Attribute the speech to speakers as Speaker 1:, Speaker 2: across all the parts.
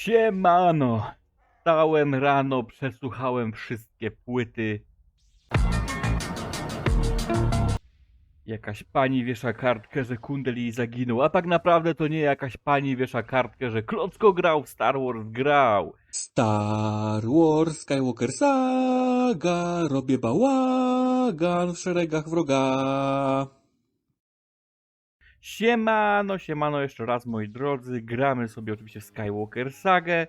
Speaker 1: Siemano! Stałem rano, przesłuchałem wszystkie płyty. Jakaś pani wiesza kartkę, że Kundel jej zaginął, a tak naprawdę to nie jakaś pani wiesza kartkę, że Klocko grał w Star Wars grał.
Speaker 2: Star Wars Skywalker Saga, robię bałagan w szeregach wroga.
Speaker 1: Siemano, siemano jeszcze raz moi drodzy, gramy sobie oczywiście Skywalker Sagę.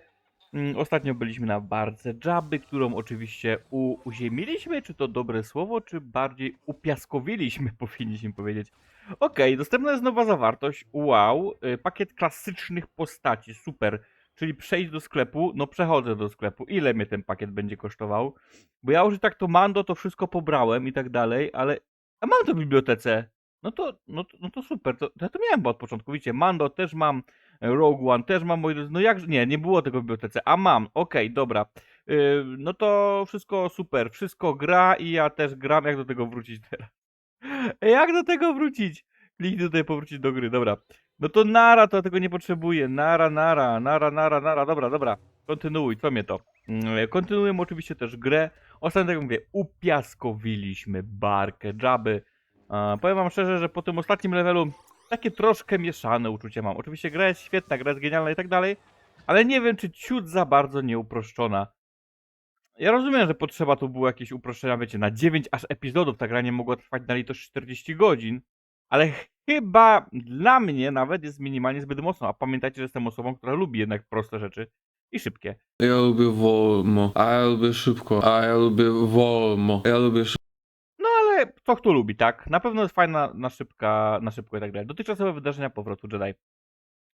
Speaker 1: Mm, Ostatnio byliśmy na barce Jabby, którą oczywiście uziemiliśmy, czy to dobre słowo, czy bardziej upiaskowiliśmy, powinniśmy powiedzieć. Okej, dostępna jest nowa zawartość, wow, y, pakiet klasycznych postaci, super. Czyli przejść do sklepu, no przechodzę do sklepu. Ile mnie ten pakiet będzie kosztował? Bo ja już tak to Mando, to wszystko pobrałem i tak dalej, ale... A mam to w bibliotece. No to, no, no to super, to, ja to miałem od początku, widzicie, Mando też mam, Rogue One też mam, no jak, nie, nie było tego w bibliotece, a mam, okej, dobra, yy, no to wszystko super, wszystko gra i ja też gram, jak do tego wrócić teraz? Jak do tego wrócić? Kliknij tutaj powrócić do gry, dobra. No to nara, to ja tego nie potrzebuję, nara, nara, nara, nara, nara, dobra, dobra, kontynuuj, co mnie to? Mm, Kontynuujemy oczywiście też grę, ostatnio tak mówię, upiaskowiliśmy barkę, Jabby, a, powiem wam szczerze, że po tym ostatnim levelu takie troszkę mieszane uczucia mam. Oczywiście gra jest świetna, gra jest genialna i tak dalej, ale nie wiem, czy ciut za bardzo nie uproszczona. Ja rozumiem, że potrzeba tu było jakieś uproszczenia, wiecie, na 9 aż epizodów ta gra nie mogła trwać na litość 40 godzin, ale chyba dla mnie nawet jest minimalnie zbyt mocno, a pamiętajcie, że jestem osobą, która lubi jednak proste rzeczy i szybkie.
Speaker 3: Ja lubię wolno, a ja lubię szybko, a ja lubię wolno, ja lubię szybko.
Speaker 1: Co kto lubi, tak? Na pewno jest fajna na, szybka, na szybko i tak dalej. Dotychczasowe wydarzenia powrotu Jedi.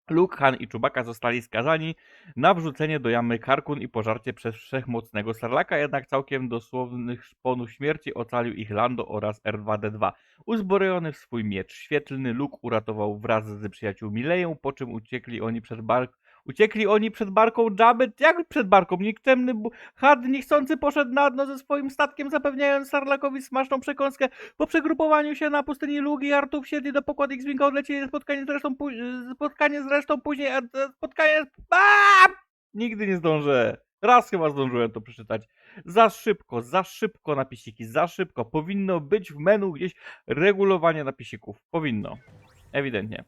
Speaker 1: Luke, Han i Chewbacca zostali skazani na wrzucenie do jamy Karkun i pożarcie przez wszechmocnego Sarlaka, jednak całkiem dosłownych szponów śmierci ocalił ich Lando oraz R2-D2. Uzbrojony w swój miecz świetlny, Luke uratował wraz z przyjaciółmi Leję, po czym uciekli oni przed bar... Uciekli oni przed barką Jabby, jak przed barką? Nikczemny bu- Had niechcący poszedł na dno ze swoim statkiem, zapewniając Sarlakowi smaczną przekąskę. Po przegrupowaniu się na pustyni Lugi, Artu wsiedli do pokładu X-Winga, odlecieli spotkanie z resztą, pó- spotkanie z resztą później, a spotkanie... Aaa! Nigdy nie zdążę. Raz chyba zdążyłem to przeczytać. Za szybko, za szybko napisiki, za szybko. Powinno być w menu gdzieś regulowanie napisików. Powinno. Ewidentnie.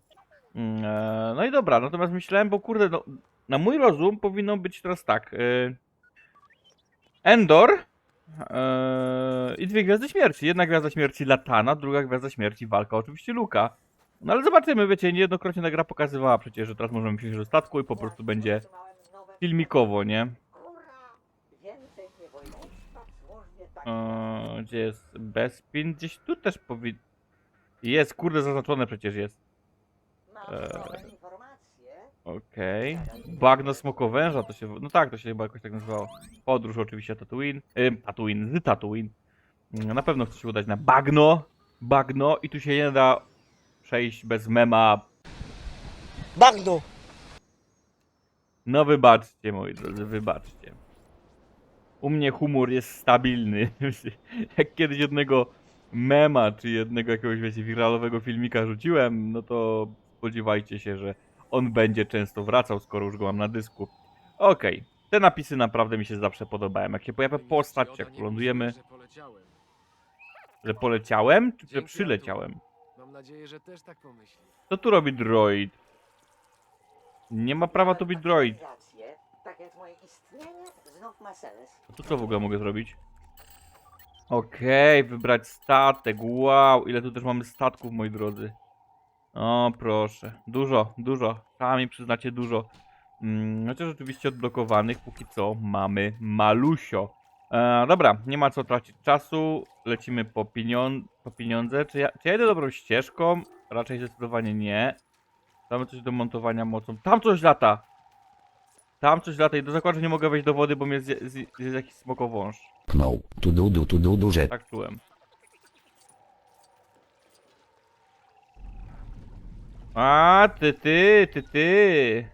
Speaker 1: Mm, e, No i dobra, natomiast myślałem, bo kurde, no, na mój rozum powinno być teraz tak. y, Endor e, i dwie gwiazdy śmierci. Jedna gwiazda śmierci Latana, druga gwiazda śmierci walka oczywiście Luka. No ale zobaczymy, wiecie, niejednokrotnie ta gra pokazywała przecież, że teraz możemy wsiąść do statku i po prostu będzie filmikowo, nie? Gdzie jest Bespin? Gdzieś tu też powinien... Jest, kurde, zaznaczone przecież jest.
Speaker 4: Eee.
Speaker 1: Okej. Bagno smokowęża to się. No tak, to się chyba jakoś tak nazywało. Podróż oczywiście Tatooine. Ym, Tatooine, z Tatooine. Mm, Na pewno chcę się udać na bagno. Bagno i tu się nie da przejść bez mema.
Speaker 4: Bagno!
Speaker 1: No wybaczcie, moi drodzy, wybaczcie. U mnie humor jest stabilny. Jak kiedyś jednego mema, czy jednego jakiegoś, wiecie, wiralowego filmika rzuciłem, no to spodziewajcie się, że on będzie często wracał, skoro już go mam na dysku. Okej, te napisy naprawdę mi się zawsze podobają. Jak się pojawia postać, jak lądujemy, że poleciałem, czy że przyleciałem.
Speaker 5: Mam nadzieję, że też tak pomyśli.
Speaker 1: Co tu robi droid? Nie ma prawa tu być droid.
Speaker 4: Rację, tak jak moje istnienie znów ma sens.
Speaker 1: A tu co w ogóle mogę zrobić? Okej, wybrać statek. Wow, ile tu też mamy statków, moi drodzy. O, proszę. Dużo, dużo. Sami przyznacie dużo. Mm, chociaż oczywiście odblokowanych póki co mamy malusio. E, dobra, nie ma co tracić czasu. Lecimy po, pieniądze. po pieniądze. Czy ja, czy ja idę dobrą ścieżką? Raczej zdecydowanie nie. Mamy coś do montowania mocą. Tam coś lata! Tam coś lata i do zakładu nie mogę wejść do wody, bo mnie jest jakiś smokowąż.
Speaker 6: Knął. Tu du du tu du du że
Speaker 1: Tak czułem. A, ty, ty, ty, ty.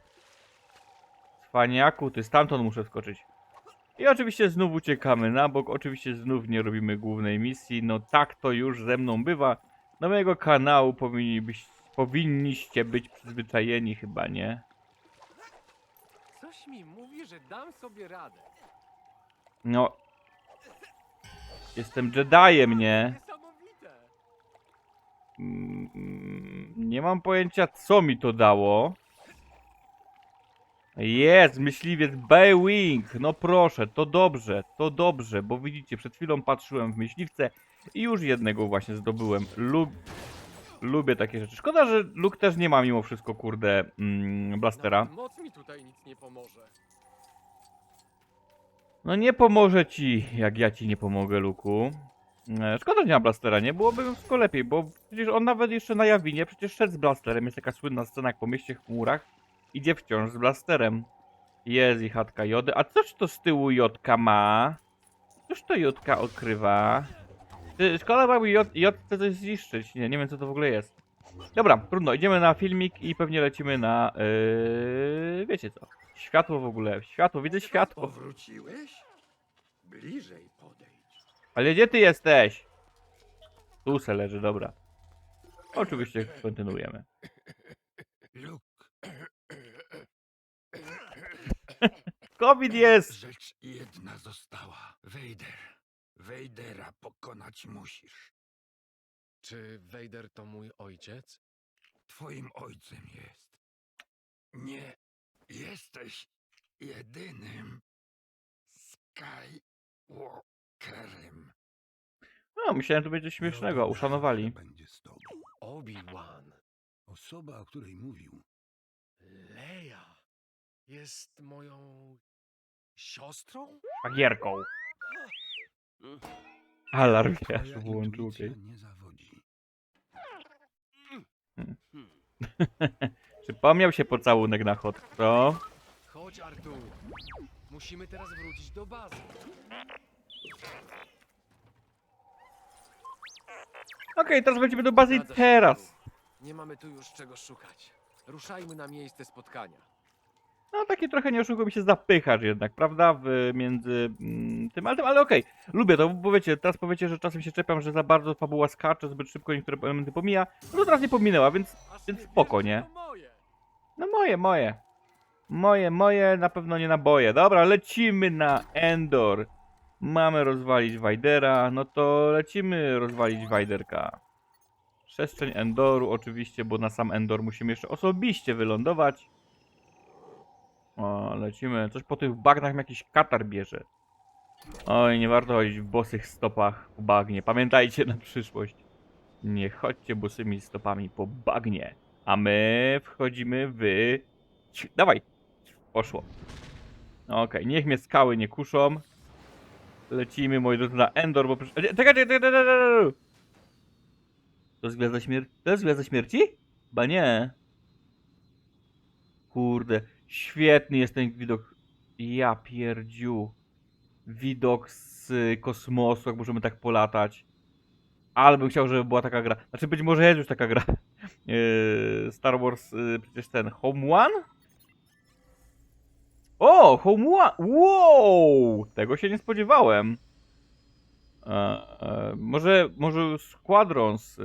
Speaker 1: Cwaniaku, ty, stamtąd muszę skoczyć. I oczywiście znów uciekamy na bok, oczywiście znów nie robimy głównej misji, no tak to już ze mną bywa. Do mojego kanału powinni być, powinniście być przyzwyczajeni chyba, nie?
Speaker 5: Coś mi mówi, że dam sobie radę.
Speaker 1: No. Jestem Jediem, nie? Mm, Nie mam pojęcia, co mi to dało. Jest, myśliwiec Baywing. No proszę, to dobrze, to dobrze, bo widzicie, przed chwilą patrzyłem w myśliwce i już jednego właśnie zdobyłem. Lub... Lubię takie rzeczy. Szkoda, że Luke też nie ma mimo wszystko, kurde, mm, blastera.
Speaker 5: Moc mi tutaj nic nie pomoże.
Speaker 1: No nie pomoże ci, jak ja ci nie pomogę, Luku. E, Szkoda, że nie ma blastera, nie? Byłoby wszystko lepiej, bo przecież on nawet jeszcze na Jawinie przecież szedł z blasterem. Jest taka słynna scena, jak po mieście chmurach idzie wciąż z blasterem. Jest i chatka Jody. A coś to z tyłu Jodka ma? Cóż to Jodka okrywa? Szkoda, jakby Jod, chce coś zniszczyć. Nie, nie wiem co to w ogóle jest. Dobra, trudno. Idziemy na filmik i pewnie lecimy na... Yy, wiecie co? Światło w ogóle. Światło, widzę światło.
Speaker 7: Powróciłeś? Bliżej.
Speaker 1: Ale gdzie ty jesteś? Tu se leży, dobra. Oczywiście kontynuujemy.
Speaker 7: Luke,
Speaker 1: COVID jest!
Speaker 7: rzecz jedna została. Wejder. Wejdera pokonać musisz.
Speaker 5: Czy Vader to mój ojciec?
Speaker 7: Twoim ojcem jest. Nie jesteś jedynym Skywalkerem.
Speaker 1: No, myślałem, że to będzie śmiesznego, uszanowali.
Speaker 7: Będzie z tobą.
Speaker 5: Obi-Wan.
Speaker 7: Osoba, o której mówił,
Speaker 5: Leia. Jest moją... siostrą?
Speaker 1: Pagierką. Alarm
Speaker 7: twoja
Speaker 1: włączył,
Speaker 7: intuicja
Speaker 1: okej.
Speaker 7: nie zawodzi.
Speaker 1: Przypomniał się pocałunek na hot, co?
Speaker 5: Chodź, Artur. Musimy teraz wrócić do bazy.
Speaker 1: Okej, teraz będziemy do bazy i
Speaker 5: Zgadza się,
Speaker 1: teraz.
Speaker 5: Nie mamy tu już czego szukać. Ruszajmy na miejsce spotkania.
Speaker 1: No, taki trochę nie oszukujmy się zapychacz jednak, prawda? W, między mm, tym, ale, ale okej. Lubię to, bo wiecie, teraz powiecie, że czasem się czepiam, że za bardzo fabuła skacze, zbyt szybko niektóre elementy pomija. No to teraz nie pominęła, więc
Speaker 5: Aż
Speaker 1: Więc
Speaker 5: nie
Speaker 1: spoko,
Speaker 5: wierzę, że
Speaker 1: nie?
Speaker 5: To moje.
Speaker 1: No moje, moje. Moje, moje, na pewno nie naboje. Dobra, lecimy na Endor. Mamy rozwalić Wajdera, no to lecimy rozwalić Wajderka. Przestrzeń Endoru oczywiście, bo na sam Endor musimy jeszcze osobiście wylądować. O, lecimy. Coś po tych bagnach jakiś katar bierze. Oj, nie warto chodzić w bosych stopach po bagnie. Pamiętajcie na przyszłość. Nie chodźcie bosymi stopami po bagnie. A my wchodzimy w... Dawaj! Poszło. Okej, niech mnie skały nie kuszą. Lecimy, moi drodzy, na Endor, bo... Czekaj, czekaj, czekaj, czekaj! To jest Gwiazda Śmierci? To jest Gwiazda Śmierci? Chyba nie. Kurde, świetny jest ten widok. Ja pierdziu. Widok z y, kosmosu, jak możemy tak polatać. Ale bym chciał, żeby była taka gra. Znaczy, być może jest już taka gra. Yy, Star Wars, yy, przecież ten Home One? O, Home One! Wow! Tego się nie spodziewałem. E, e, może, może Squadrons e,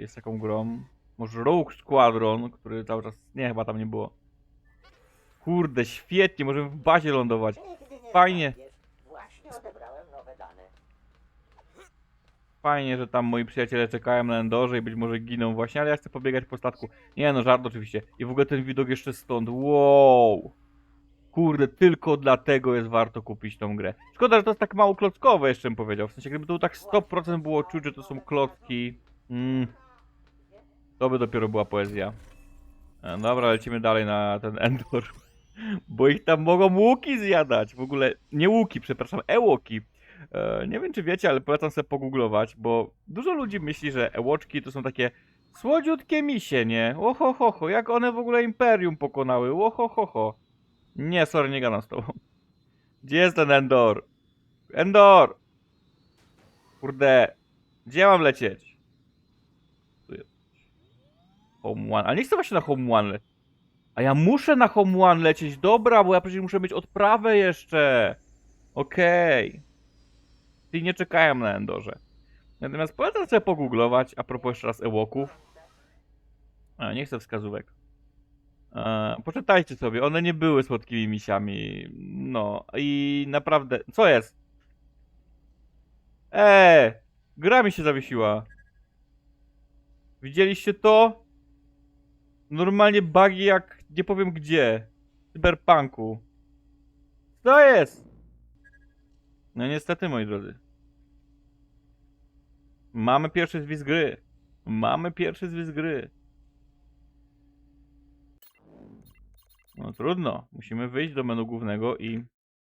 Speaker 1: jest taką grą. Może Rogue Squadron, który cały czas. Nie, chyba tam nie było. Kurde, świetnie, możemy w bazie lądować. Fajnie.
Speaker 4: znajdziesz. Właśnie odebrałem nowe dane.
Speaker 1: Fajnie, że tam moi przyjaciele czekają na Endorze i być może giną właśnie, ale ja chcę pobiegać po statku. Nie no, żart oczywiście. I w ogóle ten widok jeszcze stąd. Wow! Kurde, tylko dlatego jest warto kupić tą grę. Szkoda, że to jest tak mało klockowe, jeszcze bym powiedział. W sensie, gdyby to tak 100% było czuć, że to są klocki. Mm, to by dopiero była poezja. E, dobra, lecimy dalej na ten Endor. Bo ich tam mogą łuki zjadać. W ogóle, nie łuki, przepraszam, ełoki. E, nie wiem, czy wiecie, ale polecam sobie pogooglować, bo dużo ludzi myśli, że ełoczki to są takie słodziutkie misie, nie? Oho, ho, ho, jak one w ogóle Imperium pokonały, oho, ho, ho. Nie, sorry, nie gadam z tobą. Gdzie jest ten Endor? Endor! Kurde, gdzie mam lecieć? Home One, ale nie chcę właśnie na Home One le- A ja muszę na Home One lecieć, dobra, bo ja przecież muszę mieć odprawę jeszcze. Okej. Czyli nie czekają na Endorze. Natomiast polecam sobie pogooglować, a propos jeszcze raz Ewoków. A, nie chcę wskazówek. E, poczytajcie sobie, one nie były słodkimi misiami. No i naprawdę. Co jest? Eee! Gra mi się zawiesiła. Widzieliście to? Normalnie bugi jak nie powiem gdzie. Cyberpunku. Co jest? No niestety, moi drodzy. Mamy pierwszy zwis gry. Mamy pierwszy zwis gry. No trudno. Musimy wyjść do menu głównego i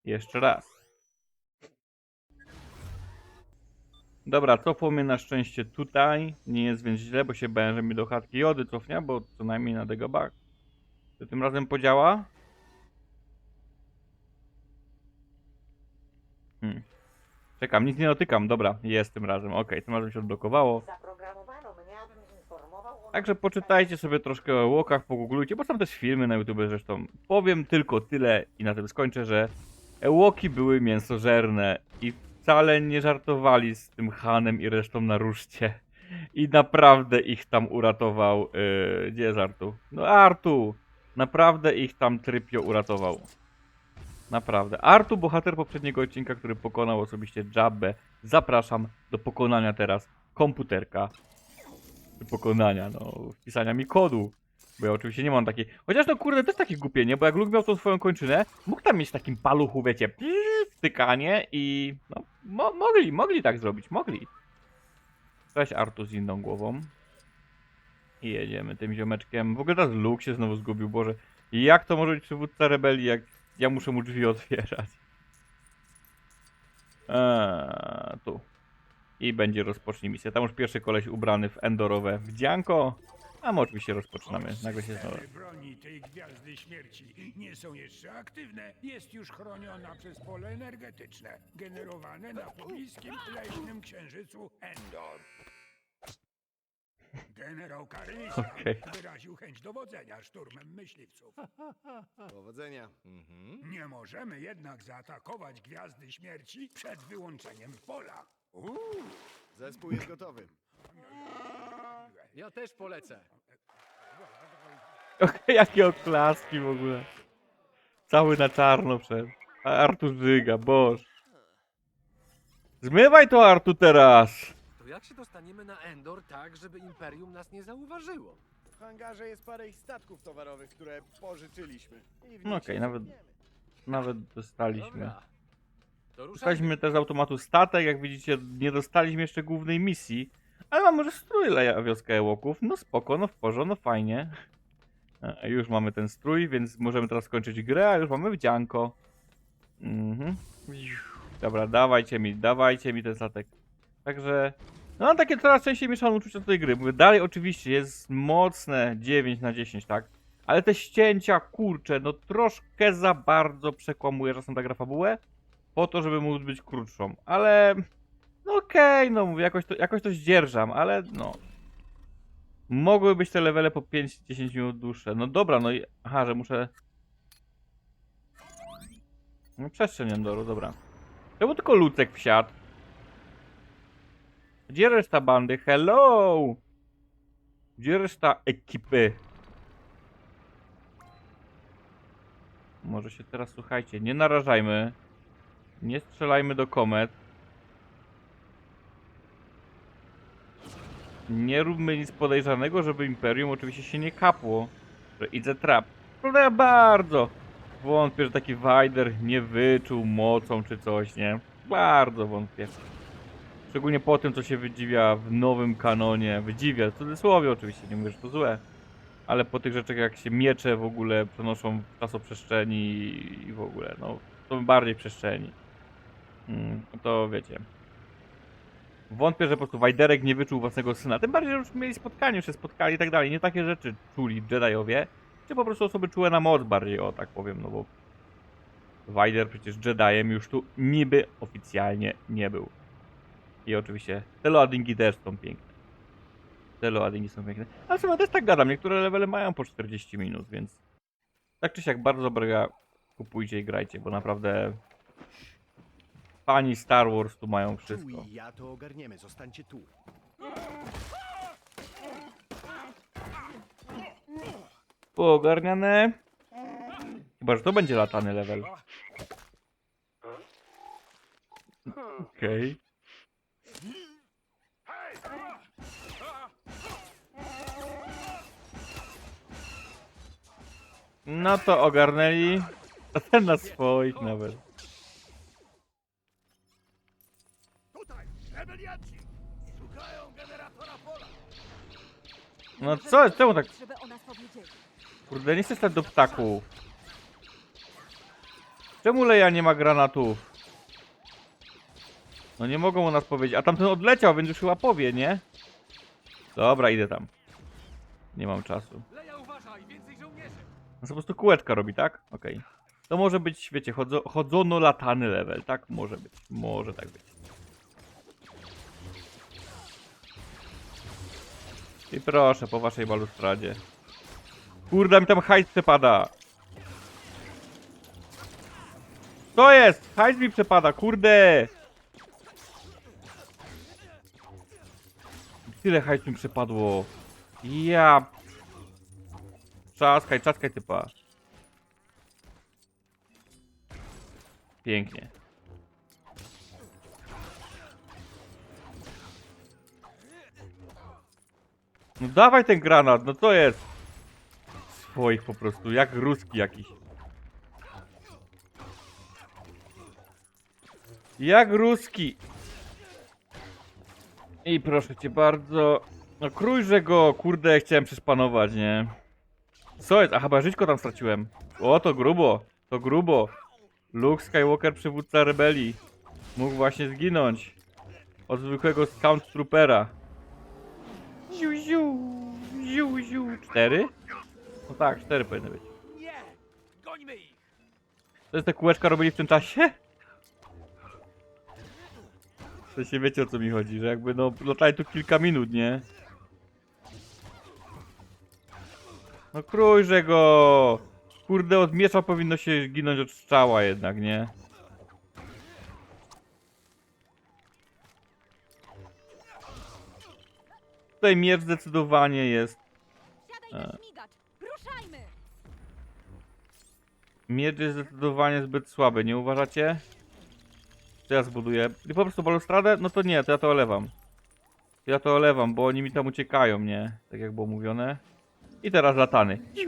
Speaker 1: jeszcze raz. Dobra, cofło mnie na szczęście tutaj. Nie jest więc źle, bo się bałem, że mi do chatki jody cofnia, bo co najmniej na degabag. Czy tym razem podziała? Hmm. Czekam, nic nie dotykam. Dobra, jest tym razem. Okej, tym razem się odblokowało.
Speaker 4: Zaprogramowano mnie, abym informował o...
Speaker 1: Także poczytajcie sobie troszkę o łokach, pogooglujcie, bo są też filmy na YouTube zresztą. Powiem tylko tyle i na tym skończę, że łoki były mięsożerne i wcale nie żartowali z tym Hanem i resztą na ruszcie. I naprawdę ich tam uratował. Yy, gdzie jest Artu? No Artu! Naprawdę ich tam Trypio uratował. Naprawdę. Artu, bohater poprzedniego odcinka, który pokonał osobiście Jabbę. Zapraszam do pokonania teraz komputerka pokonania, no, wpisania mi kodu. Bo ja oczywiście nie mam takiej. Chociaż no kurde, też takie głupie, nie? Bo jak Luke miał tą swoją kończynę, mógł tam mieć takim paluchu, wiecie, wtykanie i no, mo mogli, mogli tak zrobić, mogli. Cześć Artu z inną głową. I jedziemy tym ziomeczkiem. W ogóle teraz Luke się znowu zgubił, Boże. Jak to może być przywódca rebelii, jak ja muszę mu drzwi otwierać? Eee, tu. I będzie rozpocznij misję. Tam już pierwszy koleś ubrany w endorowe wdzianko. A my oczywiście rozpoczynamy. Nagle się znowu.
Speaker 8: Cztery broni tej gwiazdy śmierci nie są jeszcze aktywne. Jest już chroniona przez pole energetyczne, generowane na pobliskim leśnym księżycu Endor. Generał Karlisa
Speaker 1: Okej.
Speaker 8: wyraził chęć dowodzenia szturmem myśliwców.
Speaker 5: Powodzenia. Mhm.
Speaker 8: Nie możemy jednak zaatakować gwiazdy śmierci przed wyłączeniem pola.
Speaker 9: Zespół jest gotowy.
Speaker 5: Ja też polecę.
Speaker 1: Okej, jakie oklaski w ogóle. Cały na czarno przed. A Artur żyga, boż. Zmywaj to Artu teraz!
Speaker 5: To jak się dostaniemy na Endor tak, żeby Imperium nas nie zauważyło?
Speaker 9: W hangarze jest parę ich statków towarowych, które pożyczyliśmy. I w
Speaker 1: No okej,
Speaker 9: się
Speaker 1: nawet-. Nawet dostaliśmy.
Speaker 5: Dobra.
Speaker 1: Dostaliśmy też z automatu statek, jak widzicie nie dostaliśmy jeszcze głównej misji. Ale mamy już strój leja wioskę Ewoków. No spoko, no w porządku, no fajnie. E, Już mamy ten strój, więc możemy teraz skończyć grę, a już mamy wdzianko. Mhm. Dobra, dawajcie mi, dawajcie mi ten statek. Także, no mam takie coraz częściej mieszane uczucia do tej gry. Dalej oczywiście jest mocne 9 na 10, tak? Ale te ścięcia, kurcze, no troszkę za bardzo przekłamuje czasem ta gra fabułę po to, żeby móc być krótszą, ale no okej, no mówię, jakoś to, jakoś to zdzierżam, ale no mogły być te levele po 5-10 minut dłuższe, no dobra, no i, aha, że muszę no przestrzeń Endoru, dobra czemu tylko Lucek wsiadł? Gdzie reszta bandy? Hello! Gdzie reszta ekipy? Może się teraz słuchajcie, nie narażajmy. Nie strzelajmy do komet. Nie róbmy nic podejrzanego, żeby Imperium oczywiście się nie kapło. Że idę trap. Prawda bardzo wątpię, że taki Wajder nie wyczuł mocą czy coś, nie? Bardzo wątpię. Szczególnie po tym, co się wydziwia w nowym kanonie. Wydziwia, w cudzysłowie oczywiście, nie mówię, że to złe. Ale po tych rzeczach, jak się miecze w ogóle przenoszą w czasoprzestrzeni i w ogóle, no, są bardziej przestrzeni. Mm, to wiecie. Wątpię, że po prostu Wajderek nie wyczuł własnego syna. Tym bardziej, że już mieli spotkanie, się spotkali i tak dalej. Nie takie rzeczy czuli Jediowie, czy po prostu osoby czułe na moc bardziej, o tak powiem, no bo Wajder przecież Jediem już tu niby oficjalnie nie był. I oczywiście te loadingi też są piękne. Te loadingi są piękne. Ale w sumie też tak gadam, niektóre levele mają po 40 minut, więc tak czy siak bardzo dobrego kupujcie i grajcie, bo naprawdę fani Star Wars tu mają wszystko.
Speaker 9: Tu i ja to ogarniemy, zostańcie tu.
Speaker 1: Poogarniane. Chyba, że to będzie latany level. Okej. No to ogarnęli. A ten na swoich nawet. No co, czemu tak?
Speaker 10: Żeby o nas powiedzieli.
Speaker 1: Kurde, nie chcę stać do ptaków. Czemu Leja nie ma granatów? No nie mogą o nas powiedzieć. A tamten odleciał, więc już chyba powie, nie? Dobra, idę tam. Nie mam czasu.
Speaker 5: Leja, uważaj! Więcej żołnierzy!
Speaker 1: No po prostu kółeczka robi, tak? Okej. To może być, wiecie, chodzo chodzono-latany level, tak? Może być. Może tak być. I proszę, po waszej balustradzie. Kurde, mi tam hajs przepada. Co jest? Hajs mi przepada, kurde! Tyle hajs mi przepadło. Ja... Czaskaj, czaskaj typa. Pięknie. No dawaj ten granat, no co jest? Swoich po prostu, jak ruski jakiś. Jak ruski. I proszę cię bardzo. No krójże go, kurde, chciałem przeszpanować, nie? Co jest? A chyba żyćko tam straciłem. O, to grubo. To grubo. Luke Skywalker, przywódca rebelii. Mógł właśnie zginąć. Od zwykłego Scout Troopera. Ziu, ziu, ziu, ziu. Cztery? No tak, cztery powinny być.
Speaker 5: Nie! Gońmy ich!
Speaker 1: To jest te kółeczka robili w tym czasie? W sensie wiecie o co mi chodzi, że jakby no latali tu kilka minut, nie? No krójże go! Kurde, od miecza powinno się ginąć od strzała jednak, nie? Tutaj miecz zdecydowanie jest
Speaker 10: Siadaj na śmigacz. Ruszajmy!
Speaker 1: Miecz jest zdecydowanie zbyt słaby, nie uważacie? Co ja zbuduję? I po prostu balustradę? No to nie, to ja to olewam. Ja to olewam, bo oni mi tam uciekają, nie? Tak jak było mówione. I teraz latany.
Speaker 5: Ej,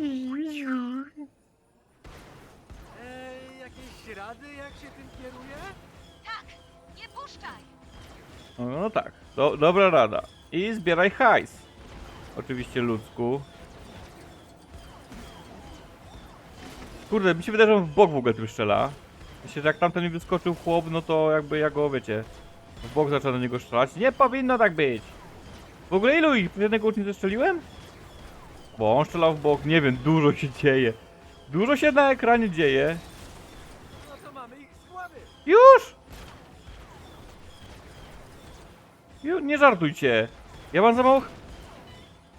Speaker 5: jakieś rady, jak się tym kieruje?
Speaker 10: Tak! Nie puszczaj!
Speaker 1: No, no tak, do, dobra rada. I zbieraj hajs. Oczywiście ludzku. Kurde, mi się wydaje, że w bok w ogóle tym strzela. Myślę, że jak tamten mi wyskoczył chłop, no to jakby ja go, wiecie, w bok zaczął do niego strzelać. Nie powinno tak być! W ogóle ilu ich? Jednego ucznia zestrzeliłem? Bo on strzelał w bok, nie wiem, dużo się dzieje. Dużo się na ekranie dzieje. Już! Ju, nie żartujcie. Ja mam za mało... ch-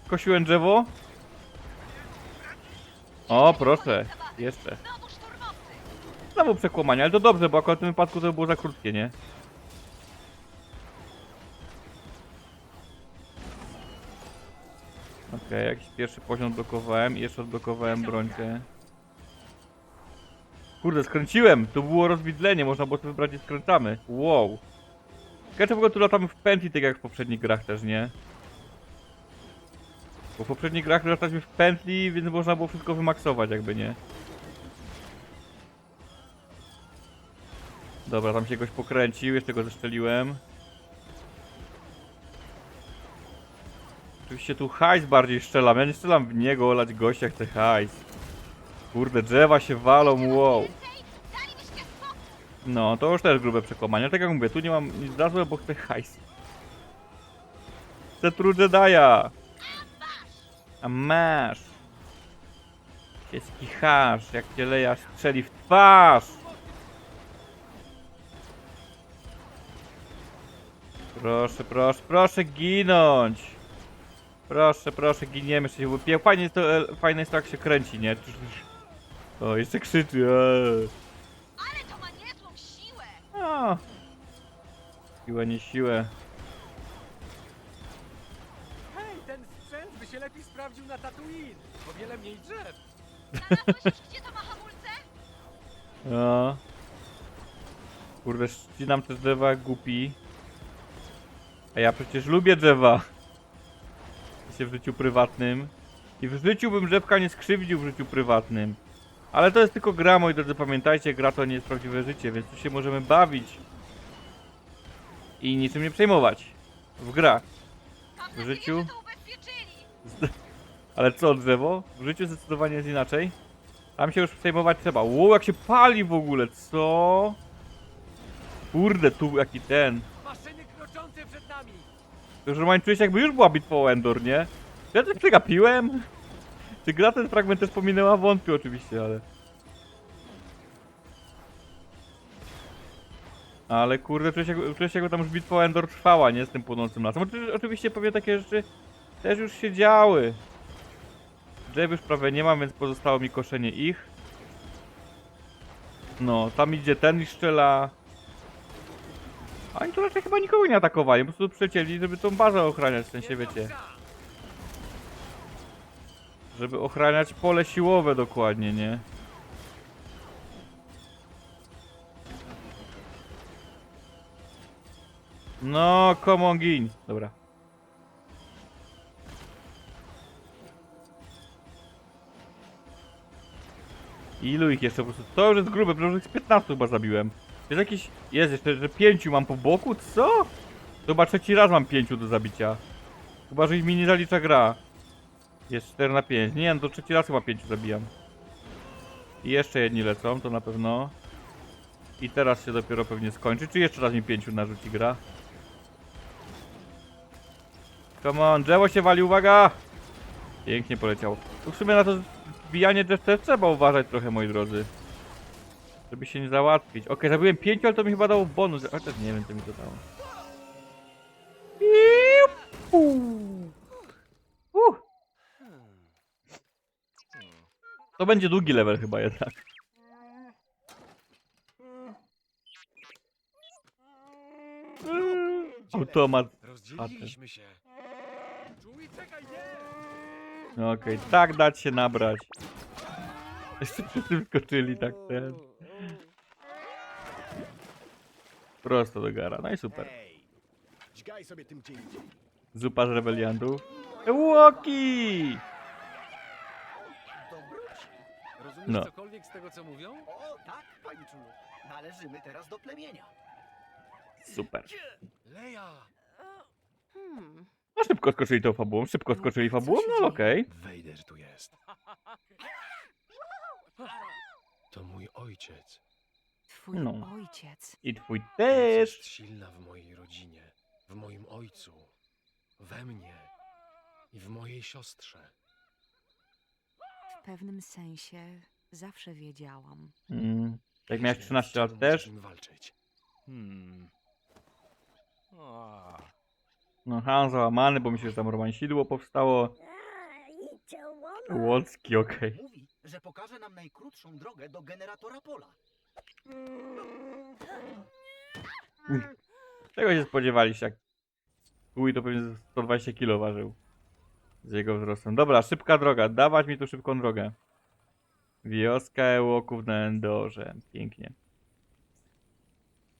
Speaker 1: Kosiłem drzewo? O, proszę. Jeszcze.
Speaker 10: Znowu
Speaker 1: przekłamanie, ale to dobrze, bo akurat w tym wypadku to było za krótkie, nie? Okej, jakiś pierwszy poziom blokowałem i jeszcze odblokowałem brońkę. Kurde, skręciłem! To było rozwidlenie, można było to wybrać i skręcamy. Wow. Ciekawe, w ogóle tu latamy w pętli, tak jak w poprzednich grach też, nie? Bo w poprzednich grach lataliśmy w pętli, więc można było wszystko wymaksować, jakby nie. Dobra, tam się goś pokręcił, jeszcze go zeszczeliłem. Oczywiście tu hajs bardziej strzelam, ja nie strzelam w niego, olać gościa, chcę hajs. Kurde, drzewa się walą, wow. No, to już też grube przekłamanie. Tak jak mówię, tu nie mam nic za złe, bo chcę hajs. Chcę tru Jedi'a. A masz. Się skichasz, jak cię leja strzeli w twarz. Proszę, proszę, proszę ginąć. Proszę, proszę, giniemy jeszcze się łypie. Fajnie jest to, e, fajne jest to jak się kręci, nie? O, jeszcze krzyczy. Eee.
Speaker 10: Ale to ma niezłą siłę!
Speaker 1: O. Siłę, nie siłę.
Speaker 5: Hej, ten sprzęt by się lepiej sprawdził! na Tatooine. O wiele mniej drzew.
Speaker 10: Znalazłeś już, gdzie to ma hamulce?
Speaker 1: No. Kurde, ścinam te drzewa jak głupi. A ja przecież lubię drzewa. Się w życiu prywatnym. I w życiu bym drzewka nie skrzywdził w życiu prywatnym. Ale to jest tylko gra, moi drodzy, pamiętajcie, gra to nie jest prawdziwe życie, więc tu się możemy bawić. I niczym nie przejmować. W grach.
Speaker 10: Mam
Speaker 1: W
Speaker 10: nadzieję,
Speaker 1: życiu?
Speaker 10: że to ubezpieczyli.
Speaker 1: Ale co, drzewo? W życiu zdecydowanie jest inaczej. Tam się już przejmować trzeba. Ło, jak się pali w ogóle, co? Kurde, tu jaki ten.
Speaker 5: Maszyny kroczące przed nami.
Speaker 1: To już normalnie czuję się jakby już była bitwa o Endor, nie? Czy ja coś przegapiłem? Czy gra ten fragment też pominęła? Wątpię oczywiście, ale... Ale kurde, czuję się, jakby- czuję się jakby tam już bitwa o Endor trwała, nie? Z tym płonącym lasem. Oczy- Oczywiście pewnie takie rzeczy też już się działy. Drzew już prawie nie mam, więc pozostało mi koszenie ich. No, tam idzie ten i szczela. A oni tu raczej chyba nikogo nie atakowali, po prostu przecięli, żeby tą bazę ochraniać, w sensie wiecie. Żeby ochraniać pole siłowe dokładnie, nie? No, come on, gin. Dobra. Ilu ich jeszcze po prostu? To już jest grube, już z 15 chyba zabiłem. Jest jakiś... Jest jeszcze, że pięciu mam po boku? Co? Chyba trzeci raz mam pięciu do zabicia. Chyba, że mi nie zalicza gra. Jest 4 na 5. Nie, no to trzeci raz chyba pięciu zabijam. I jeszcze jedni lecą, to na pewno. I teraz się dopiero pewnie skończy. Czy jeszcze raz mi pięciu narzuci gra? Come on, drzewo się wali, uwaga! Pięknie poleciał. W sumie na to zbijanie drzew też trzeba uważać trochę, moi drodzy. Żeby się nie załatwić. Okej, zabiłem pięciu, ale to mi chyba dało bonus. Chociaż nie wiem, co mi to dało. Uh. To będzie długi level chyba jednak. Automat.
Speaker 5: Rozdzieliliśmy się. Czuj, czekaj, nie!
Speaker 1: No Okej, tak dać się nabrać. Jeszcze przy tym skoczyli tak ten. Prosto do gara, no i super. Zupa z rebeliantów. Łoki!
Speaker 5: Rozumiesz
Speaker 1: No.
Speaker 5: cokolwiek z tego, co mówią?
Speaker 4: O, tak, paniczu. Należymy teraz do plemienia.
Speaker 1: Super.
Speaker 5: Leja!
Speaker 10: Hmm.
Speaker 1: No szybko skoczyli tą fabułą, szybko skoczyli fabułą, no okej.
Speaker 7: Wejder tu jest. To mój ojciec.
Speaker 10: Twój
Speaker 1: No.
Speaker 10: ojciec.
Speaker 1: I twój też.
Speaker 7: jest silna w mojej rodzinie, w moim ojcu, we mnie i w mojej siostrze.
Speaker 10: W pewnym sensie zawsze wiedziałam.
Speaker 1: Mm. Jak miałeś
Speaker 7: Źle,
Speaker 1: 13
Speaker 7: z czym
Speaker 1: lat też?
Speaker 7: walczyć.
Speaker 9: Hmm. A.
Speaker 1: No Han załamany, bo mi się że tam romansidło powstało. Łocki, okej.
Speaker 4: Mówi, że pokaże nam najkrótszą drogę do generatora pola.
Speaker 1: Czego się spodziewaliście? Jak Uj, to pewnie ze 120 kg ważył. Z jego wzrostem. Dobra, szybka droga. Dawać mi tu szybką drogę. Wioska Ełoków na Endorze. Pięknie.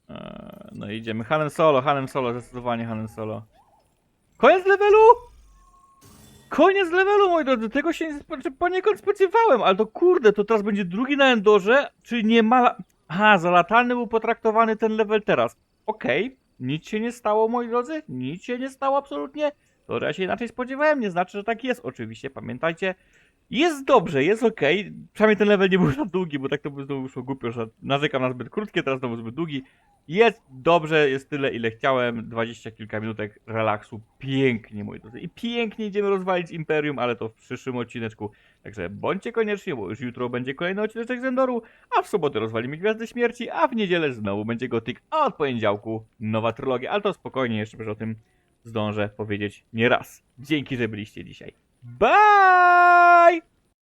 Speaker 1: Eee, no idziemy. Hanem Solo, Hanem Solo, zdecydowanie Hanem Solo. Koniec levelu! Koniec levelu, moi drodzy. Tego się nie spo- czy poniekąd spodziewałem, ale to kurde, to teraz będzie drugi na Endorze, czyli nie ma... Aha, za latalny był potraktowany ten level teraz. Okej, nic się nie stało, moi drodzy. Nic się nie stało absolutnie. To, ja się inaczej spodziewałem, nie znaczy, że tak jest. Oczywiście, pamiętajcie. Jest dobrze, jest okej. Przynajmniej ten level nie był za długi, bo tak to by znowu wyszło głupio, że narzekam na zbyt krótkie, teraz znowu zbyt długi. Jest dobrze, jest tyle, ile chciałem. 20 kilka minutek relaksu. Pięknie, moi drodzy. I pięknie idziemy rozwalić Imperium, ale to w przyszłym odcineczku. Także bądźcie koniecznie, bo już jutro będzie kolejny odcinek z Endoru, a w sobotę rozwalimy Gwiazdy Śmierci, a w niedzielę znowu będzie Gothic, a od poniedziałku nowa trylogia. Ale to spokojnie, jeszcze o tym zdążę powiedzieć nie raz. Dzięki, że byliście dzisiaj. Bye!